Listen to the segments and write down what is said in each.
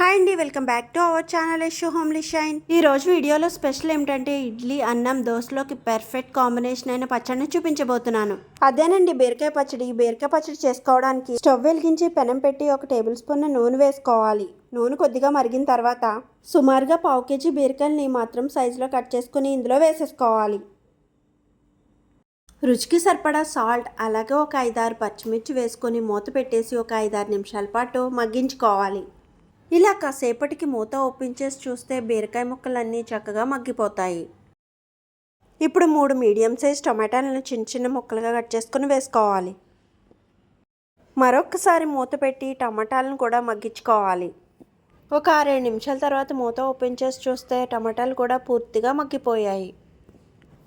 Hi అండి welcome back to our channel Yasho homely shine. ఈ రోజు వీడియోలో స్పెషల్ ఏమిటంటే ఇడ్లీ అన్నం దోశలోకి పెర్ఫెక్ట్ కాంబినేషన్ అయిన పచ్చడిని చూపించబోతున్నాను. అదేనండి బీరకాయ పచ్చడి. ఈ బీరకాయ పచ్చడి చేసుకోవడానికి స్టవ్ వెలిగించి పెనం పెట్టి ఒక టేబుల్ స్పూన్ నూనె వేసుకోవాలి. నూనె కొద్దిగా మరిగిన తర్వాత సుమారుగా పావు కేజీ బీరకాయలని మాత్రం సైజులో కట్ చేసుకుని ఇందులో వేసేసుకోవాలి. రుచికి సరిపడా సాల్ట్ అలాగే ఒక ఐదారు పచ్చిమిర్చి వేసుకొని మూత పెట్టేసి ఒక ఐదారు నిమిషాల పాటు మగ్గించుకోవాలి. ఇలా కాసేపటికి మూత ఓపెన్ చూస్తే బీరకాయ ముక్కలన్నీ చక్కగా మగ్గిపోతాయి. ఇప్పుడు మూడు మీడియం సైజ్ టమాటాలను చిన్న చిన్న ముక్కలుగా కట్ చేసుకొని వేసుకోవాలి. మరొకసారి మూత పెట్టి టమాటాలను కూడా మగ్గించుకోవాలి. ఒక ఆరేడు నిమిషాల తర్వాత మూత ఓపెన్ చేసి చూస్తే టమాటాలు కూడా పూర్తిగా మగ్గిపోయాయి.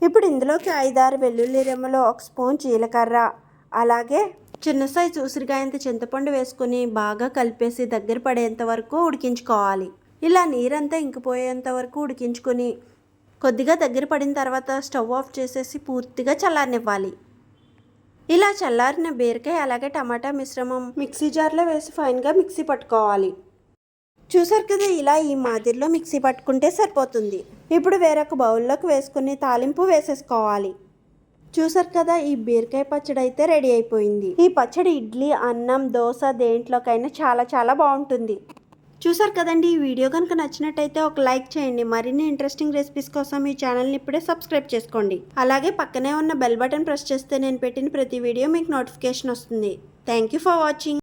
ఇప్పుడు ఇందులోకి ఐదారు వెల్లుల్లి రెమ్మలు ఒక స్పూన్ జీలకర్ర అలాగే చిన్న సైజు ఉసిరికాయంత చింతపండు వేసుకుని బాగా కలిపేసి దగ్గర పడేంత వరకు ఉడికించుకోవాలి. ఇలా నీరంతా ఇంకిపోయేంత వరకు ఉడికించుకొని కొద్దిగా దగ్గర పడిన తర్వాత స్టవ్ ఆఫ్ చేసేసి పూర్తిగా చల్లారనివ్వాలి. ఇలా చల్లారిన బీరకాయ అలాగే టమాటా మిశ్రమం మిక్సీ జార్లో వేసి ఫైన్గా మిక్సీ పట్టుకోవాలి. చూసారు కదా ఇలా ఈ మాదిరిలో మిక్సీ పట్టుకుంటే సరిపోతుంది. ఇప్పుడు వేరొక బౌల్లోకి వేసుకుని తాలింపు వేసేసుకోవాలి. చూసారు కదా ఈ బీరకాయ పచ్చడి అయితే రెడీ అయిపోయింది. ఈ పచ్చడి ఇడ్లీ అన్నం దోశ దేంట్లోకైనా చాలా చాలా బాగుంటుంది. చూసారు కదండి ఈ వీడియో కనుక నచ్చినట్టయితే ఒక లైక్ చేయండి. మరిన్ని ఇంట్రెస్టింగ్ రెసిపీస్ కోసం ఈ ఛానల్ని ఇప్పుడే సబ్స్క్రైబ్ చేసుకోండి. అలాగే పక్కనే ఉన్న బెల్ బటన్ ప్రెస్ చేస్తే నేను పెట్టిన ప్రతి వీడియో మీకు నోటిఫికేషన్ వస్తుంది. Thank you for watching.